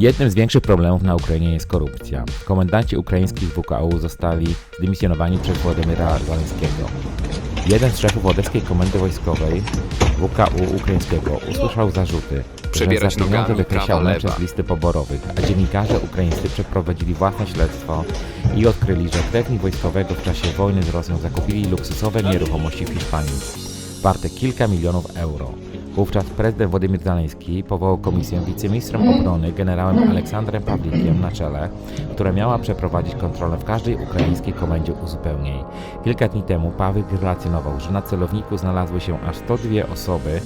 Jednym z większych problemów na Ukrainie jest korupcja. Komendanci ukraińskich WKU zostali zdymisjonowani przez Władimira Zaleńskiego. Jeden z szefów Odeskiej Komendy Wojskowej WKU ukraińskiego usłyszał zarzuty, Przebierać że za pieniądze nogami, wykreślał prawa, mecze lewa. z listy poborowych, a dziennikarze ukraińscy przeprowadzili własne śledztwo i odkryli, że krewni wojskowego w czasie wojny z Rosją zakupili luksusowe nieruchomości w Hiszpanii, warte kilka milionów euro. Wówczas prezydent Władimir Zaleński powołał komisję wiceministrem obrony generałem Aleksandrem Pawlikiem na czele, która miała przeprowadzić kontrolę w każdej ukraińskiej komendzie uzupełnień. Kilka dni temu Pawlik relacjonował, że na celowniku znalazły się aż 102 osoby,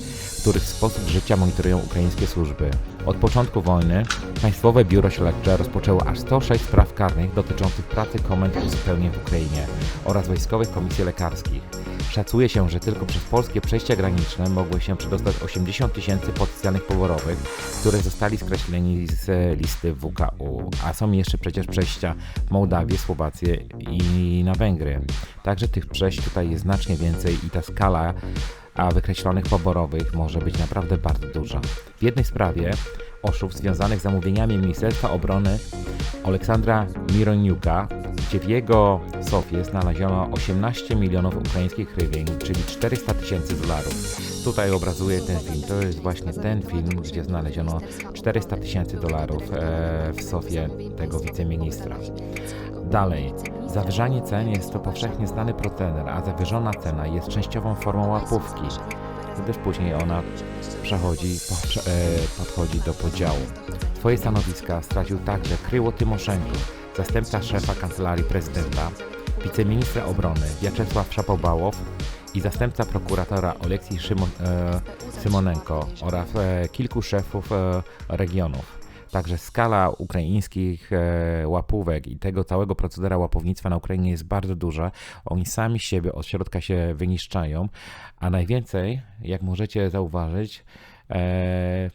których sposób życia monitorują ukraińskie służby. Od początku wojny Państwowe Biuro Śledcze rozpoczęło aż 106 spraw karnych dotyczących pracy komend uzupełnień w Ukrainie oraz wojskowych komisji lekarskich. Szacuje się, że tylko przez polskie przejścia graniczne mogły się przedostać 80 tysięcy potencjalnych poborowych, które zostali skreśleni z listy WKU, a są jeszcze przecież przejścia w Mołdawię, Słowację i na Węgry. Także tych przejść tutaj jest znacznie więcej i ta skala a wykreślonych poborowych może być naprawdę bardzo duża. W jednej sprawie oszustw związanych z zamówieniami Ministerstwa Obrony Aleksandra Mironiuka, gdzie w jego sofie znaleziono 18 milionów ukraińskich hrywień, czyli 400 tysięcy dolarów. Tutaj obrazuje ten film. To jest właśnie ten film, gdzie znaleziono 400 tysięcy dolarów e, w sofie tego wiceministra. Dalej, zawyżanie cen jest to powszechnie znany proceder, a zawyżona cena jest częściową formą łapówki, gdyż później ona przechodzi, e, podchodzi do podziału. Swoje stanowiska stracił także Kryło Tymoszenko, zastępca szefa kancelarii prezydenta, wiceministra obrony Wiaczesław Szapobałow i zastępca prokuratora Oleksij Szymon, e, oraz e, kilku szefów e, regionów. Także skala ukraińskich e, łapówek i tego całego procedura łapownictwa na Ukrainie jest bardzo duża. Oni sami siebie od środka się wyniszczają, a najwięcej, jak możecie zauważyć,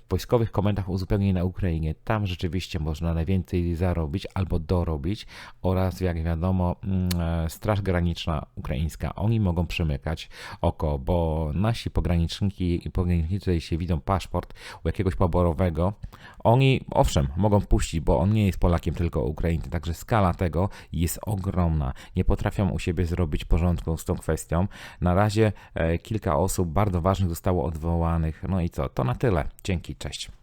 wojskowych komendach uzupełnień na Ukrainie. Tam rzeczywiście można najwięcej zarobić albo dorobić oraz jak wiadomo mm, e, Straż Graniczna Ukraińska. Oni mogą przymykać oko, bo nasi pograniczniki i pogranicznicy, jeśli widzą paszport u jakiegoś poborowego, oni owszem mogą puścić, bo on nie jest Polakiem, tylko Ukraińcem. Także skala tego jest ogromna. Nie potrafią u siebie zrobić porządku z tą kwestią. Na razie e, kilka osób bardzo ważnych zostało odwołanych. No i co? To na tyle. Dzięki, cześć.